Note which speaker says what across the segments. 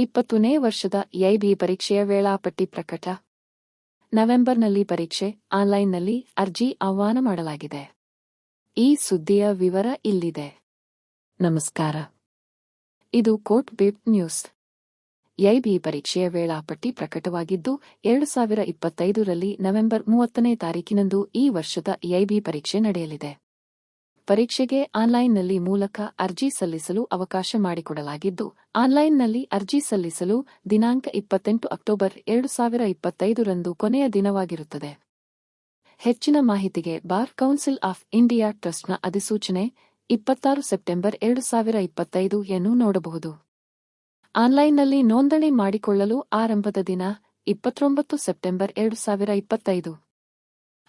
Speaker 1: ಇಪ್ಪತ್ತನೇ ವರ್ಷದ ಎಐಬಿ ಪರೀಕ್ಷೆಯ ವೇಳಾಪಟ್ಟಿ ಪ್ರಕಟ. ನವೆಂಬರ್ನಲ್ಲಿ ಪರೀಕ್ಷೆ, ಆನ್ಲೈನ್ನಲ್ಲಿ ಅರ್ಜಿ ಆಹ್ವಾನ ಮಾಡಲಾಗಿದೆ. ಈ ಸುದ್ದಿಯ ವಿವರ ಇಲ್ಲಿದೆ. ನಮಸ್ಕಾರ. ಇದು ಕೋಟ್ ಬಿಪ್ ನ್ಯೂಸ್. ಎಐಬಿ ಪರೀಕ್ಷೆಯ ವೇಳಾಪಟ್ಟಿ ಪ್ರಕಟವಾಗಿದ್ದು, ಎರಡು ಸಾವಿರ ಇಪ್ಪತ್ತೈದರಲ್ಲಿ ನವೆಂಬರ್ ಮೂವತ್ತನೇ ತಾರೀಕಿನಂದು ಈ ವರ್ಷದ ಎಐಬಿ ಪರೀಕ್ಷೆ ನಡೆಯಲಿದೆ. ಪರೀಕ್ಷೆಗೆ ಆನ್ಲೈನ್ನಲ್ಲಿ ಮೂಲಕ ಅರ್ಜಿ ಸಲ್ಲಿಸಲು ಅವಕಾಶ ಮಾಡಿಕೊಡಲಾಗಿದ್ದು, ಆನ್ಲೈನ್ನಲ್ಲಿ ಅರ್ಜಿ ಸಲ್ಲಿಸಲು ದಿನಾಂಕ ಇಪ್ಪತ್ತೆಂಟು ಅಕ್ಟೋಬರ್ ಎರಡು ಸಾವಿರ ಇಪ್ಪತ್ತೈದರಂದು ಕೊನೆಯ ದಿನವಾಗಿರುತ್ತದೆ. ಹೆಚ್ಚಿನ ಮಾಹಿತಿಗೆ ಬಾರ್ ಕೌನ್ಸಿಲ್ ಆಫ್ ಇಂಡಿಯಾ ಟ್ರಸ್ಟ್ನ ಅಧಿಸೂಚನೆ, ಇಪ್ಪತ್ತಾರು ಸೆಪ್ಟೆಂಬರ್ ಎರಡು ಸಾವಿರ ಇಪ್ಪತ್ತೈದು ಎನ್ನು ನೋಡಬಹುದು. ಆನ್ಲೈನ್ನಲ್ಲಿ ನೋಂದಣಿ ಮಾಡಿಕೊಳ್ಳಲು ಆರಂಭದ ದಿನ ಇಪ್ಪತ್ತೊಂಬತ್ತು ಸೆಪ್ಟೆಂಬರ್ ಎರಡು ಸಾವಿರ ಇಪ್ಪತ್ತೈದು.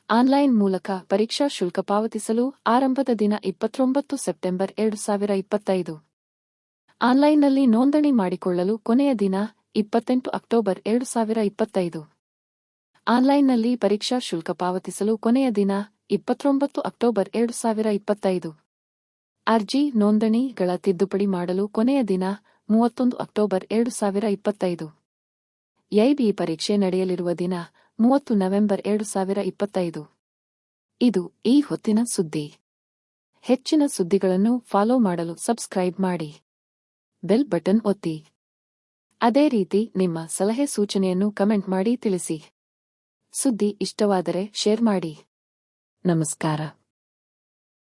Speaker 1: ಆನ್ಲೈನ್ ಮೂಲಕ ಪರೀಕ್ಷಾ ಶುಲ್ಕ ಪಾವತಿಸಲು ಆರಂಭದ ದಿನ ಇಪ್ಪತ್ತೊಂಬತ್ತು ಸೆಪ್ಟೆಂಬರ್ ಎರಡು ಸಾವಿರ ಇಪ್ಪತ್ತೈದು. ಆನ್ಲೈನ್ನಲ್ಲಿ ನೋಂದಣಿ ಮಾಡಿಕೊಳ್ಳಲು ಕೊನೆಯ ದಿನ ಇಪ್ಪತ್ತೆಂಟು ಅಕ್ಟೋಬರ್ ಎರಡು ಸಾವಿರ ಇಪ್ಪತ್ತೈದು. ಆನ್ಲೈನ್ನಲ್ಲಿ ಪರೀಕ್ಷಾ ಶುಲ್ಕ ಪಾವತಿಸಲು ಕೊನೆಯ ದಿನ ಇಪ್ಪತ್ತೊಂಬತ್ತು ಅಕ್ಟೋಬರ್ ಎರಡು ಸಾವಿರ ಇಪ್ಪತ್ತೈದು. ಅರ್ಜಿ ನೋಂದಣಿಗಳ ತಿದ್ದುಪಡಿ ಮಾಡಲು ಕೊನೆಯ ದಿನ ಮೂವತ್ತೊಂದು ಅಕ್ಟೋಬರ್ ಎರಡು ಸಾವಿರ ಇಪ್ಪತ್ತೈದು. ಎಐಬಿ ಪರೀಕ್ಷೆ ನಡೆಯಲಿರುವ ದಿನ ಮೂವತ್ತು ನವೆಂಬರ್ ಎರಡು ಸಾವಿರ ಇಪ್ಪತ್ತೈದು. ಇದು ಈ ಹೊತ್ತಿನ ಸುದ್ದಿ. ಹೆಚ್ಚಿನ ಸುದ್ದಿಗಳನ್ನು ಫಾಲೋ ಮಾಡಲು ಸಬ್ಸ್ಕ್ರೈಬ್ ಮಾಡಿ. ಬೆಲ್ ಬಟನ್ ಒತ್ತಿ. ಅದೇ ರೀತಿ ನಿಮ್ಮ ಸಲಹೆ ಸೂಚನೆಯನ್ನು ಕಮೆಂಟ್ ಮಾಡಿ ತಿಳಿಸಿ. ಸುದ್ದಿ ಇಷ್ಟವಾದರೆ ಶೇರ್ ಮಾಡಿ. ನಮಸ್ಕಾರ.